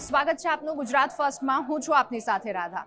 સ્વાગત છે આપનું ગુજરાત ફર્સ્ટમાં. હું છું આપની સાથે રાધા.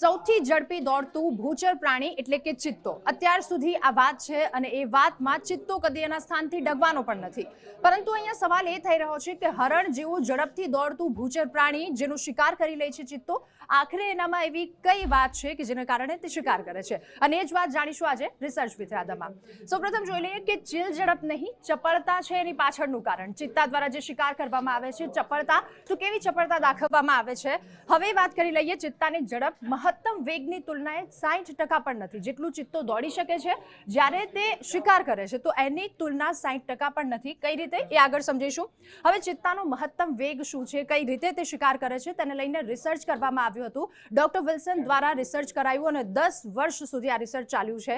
સૌથી ઝડપી દોડતું ભૂચર પ્રાણી એટલે કે ચિત્તો. અત્યાર સુધી આ વાત છે અને એ વાતમાં ચિત્તો કદી એના સ્થાનથી ડગવાનો પણ નથી. પરંતુ અહીંયા સવાલ એ થઈ રહ્યો છે કે હરણ જેવું ઝડપથી દોડતું ભૂચર પ્રાણી જેનો શિકાર કરી લે છે ચિત્તો, આખરે એનામાં એવી કઈ વાત છે કે જેના કારણે તે શિકાર કરે છે? અને એ જ વાત જાણીશું આજે રિસર્ચ વિથ રાધામાં. સૌપ્રથમ જોઈ લઈએ કે ચીલ ઝડપ નહીં, ચપળતા છે એની પાછળનું કારણ. ચિત્તા દ્વારા જે શિકાર કરવામાં આવે છે, ચપળતા તો કેવી ચપળતા દાખવવામાં આવે છે? હવે વાત કરી લઈએ ચિત્તાની ઝડપ મહત્તમ વેગની તુલનાએ સાઠ ટકા પણ નથી, જેટલું ચિત્તો દોડી શકે છે. જ્યારે તે શિકાર કરે છે, તો એની તુલના સાઠ ટકા પણ નથી. કઈ રીતે? એ આગળ સમજીશું. હવે ચિત્તાનો મહત્તમ વેગ શું છે? કઈ રીતે તે શિકાર કરે છે? તેને લઈને રિસર્ચ કરવામાં આવ્યું હતું. ડોક્ટર વિલ્સન દ્વારા રિસર્ચ કરાયું અને દસ વર્ષ સુધી આ રિસર્ચ ચાલ્યું છે.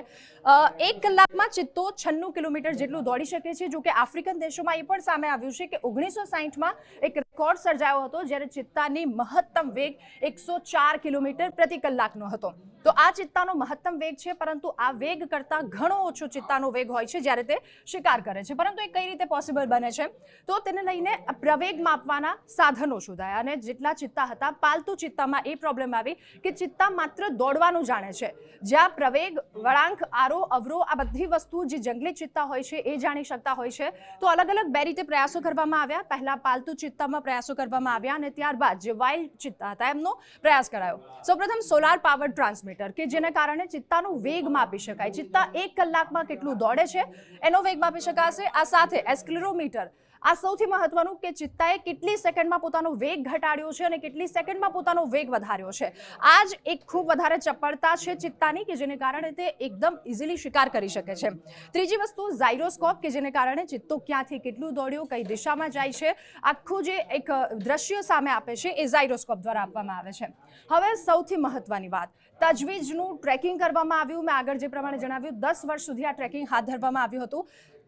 એક કલાકમાં ચિત્તો છન્નું કિલોમીટર જેટલું દોડી શકે છે જો કે આફ્રિકન દેશોમાં એ પણ સામે આવ્યું છે કે ઓગણીસો સાહીઠમાં એક રેકોર્ડ સર્જાયો હતો, જ્યારે ચિત્તાની મહત્તમ વેગ એકસો ચાર કિલોમીટર પ્રતિ કલાકનો હતો. તો આ ચિત્તાનો મહત્તમ વેગ છે, પરંતુ આ વેગ કરતાં ઘણો ઓછો ચિત્તાનો વેગ હોય છે, જ્યારે તે શિકાર કરે છે. પરંતુ એ કઈ રીતે પોસિબલ બને છે? તો તેને લઈને પ્રવેગ માપવાના સાધનો શોધાયા અને જેટલા ચિત્તા હતા, પાલતુ ચિત્તામાં એ પ્રોબ્લેમ આવી કે ચિત્તા માત્ર દોડવાનું જાણે છે. જ્યાં પ્રવેગ, વળાંક, આરો, અવરો આ બધી વસ્તુ જે જંગલી ચિત્તા હોય છે, એ જાણી શકતા હોય છે. તો અલગ અલગ બે રીતે પ્રયાસો કરવામાં આવ્યા. પહેલા પાલતુ ચિત્તામાં પ્રયાસો કરવામાં આવ્યા અને ત્યારબાદ જે વાઇલ્ડ ચિત્તા હતા, એમનો પ્રયાસ કરાયો. સૌપ્રથમ સોલાર પાવર ટ્રાન્સમીટર કે જેને કારણે ચિત્તાનો વેગ માપી શકાય. ચિત્તા એક કલાકમાં કેટલું દોડે છે? એનો વેગ માપી શકાશે. આ સાથે એસ્ક્લેરોમીટર આ સૌથી મહત્વનું કે ચિત્તાએ કેટલી સેકન્ડમાં પોતાનો વેગ ઘટાડ્યો છે અને કેટલી સેકન્ડમાં પોતાનો વેગ વધાર્યો છે. આ જ એક ખૂબ વધારે ચપળતા છે ચિત્તાની કે જેને કારણે તે એકદમ ઇઝીલી શિકાર કરી શકે છે. ત્રીજી વસ્તુ ઝાયરોસ્કોપ કે જેને કારણે ચિત્તો ક્યાંથી કેટલું દોડ્યો, કઈ દિશામાં જાય છે, આખું જે એક દ્રશ્ય સામે આપે છે એ ઝાયરોસ્કોપ દ્વારા આપવામાં આવે છે. હવે સૌથી મહત્વની વાત. તજવીજનું ટ્રેકિંગ કરવામાં આવ્યું. મેં આગળ જે પ્રમાણે જણાવ્યું, દસ વર્ષ સુધી આ ટ્રેકિંગ હાથ ધરવામાં આવ્યું હતું.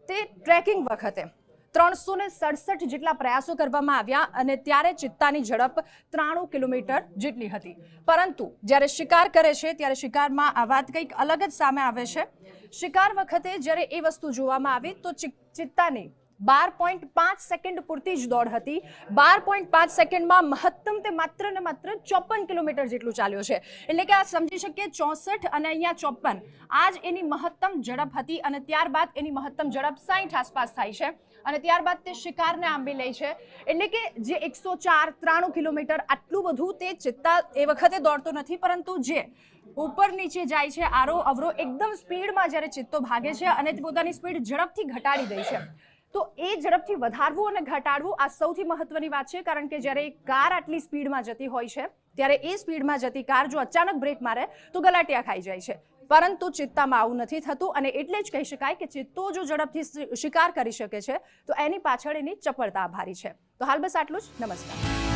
તે ટ્રેકિંગ વખતે ત્રણસો ને સડસઠ જેટલા પ્રયાસો કરવામાં આવ્યા અને ત્યારે ચિત્તાની ઝડપ ત્રાણું કિલોમીટર જેટલી હતી. પરંતુ જ્યારે શિકાર કરે છે, ત્યારે શિકારમાં આ વાત કંઈક અલગ જ સામે આવે છે. શિકાર વખતે જ્યારે એ વસ્તુ જોવામાં આવી, તો ચિત્તાની બાર પોઈન્ટ પાંચ સેકન્ડ પૂરતી જ દોડ હતી. બાર પોઈન્ટ પાંચ સેકન્ડમાં મહત્તમ તે માત્ર ને માત્ર ચોપન કિલોમીટર જેટલું ચાલ્યો છે. એટલે કે આ સમજી શકીએ ચોસઠ અને અહીંયા ચોપન. આ જ એની મહત્તમ ઝડપ હતી અને ત્યારબાદ એની મહત્તમ ઝડપ સાઠ આસપાસ થાય છે. અને ત્યારબાદ તે શિકારને આંબી લે છે. એટલે કે જે એકસો ચાર ત્રાણું કિલોમીટર આટલું બધું તે ચિત્તા એ વખતે દોડતો નથી, પરંતુ જે ઉપર નીચે જાય છે, આરો અવરો એકદમ સ્પીડમાં જ્યારે ચિત્તો ભાગે છે અને પોતાની સ્પીડ ઝડપથી ઘટાડી દે છે. તો એ ઝડપથી વધારવું અને ઘટાડવું આ સૌથી મહત્વની વાત છે, કારણ કે જ્યારે કાર આટલી સ્પીડમાં જતી હોય છે, ત્યારે એ સ્પીડમાં જતી કાર જો અચાનક બ્રેક મારે, તો ગલાટિયા ખાઈ જાય છે. પરંતુ ચિત્તામાં આવું નથી થતું અને એટલે જ કહી શકાય કે ચિત્તો જો ઝડપથી શિકાર કરી શકે છે, તો એની પાછળ એની ચપળતા આભારી છે. તો હાલ બસ આટલું જ. નમસ્કાર.